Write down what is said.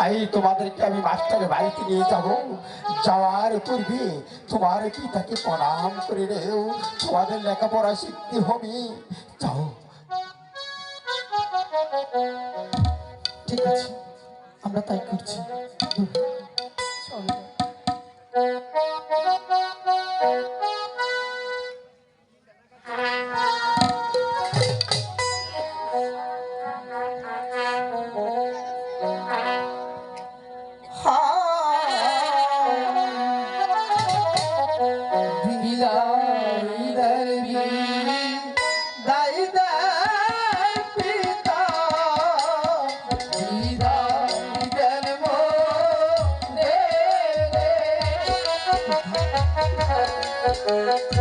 তাই তোমাদেরকে আমি মাস্টারের বাড়িতে নিয়ে যাব। যাওয়ার পূর্বে তোমার কি তাকে প্রণাম করে রেও তোমাদের লেখাপড়া শিখতে হবে। যাও। ঠিক আছে, আমরা তাই করছি। Música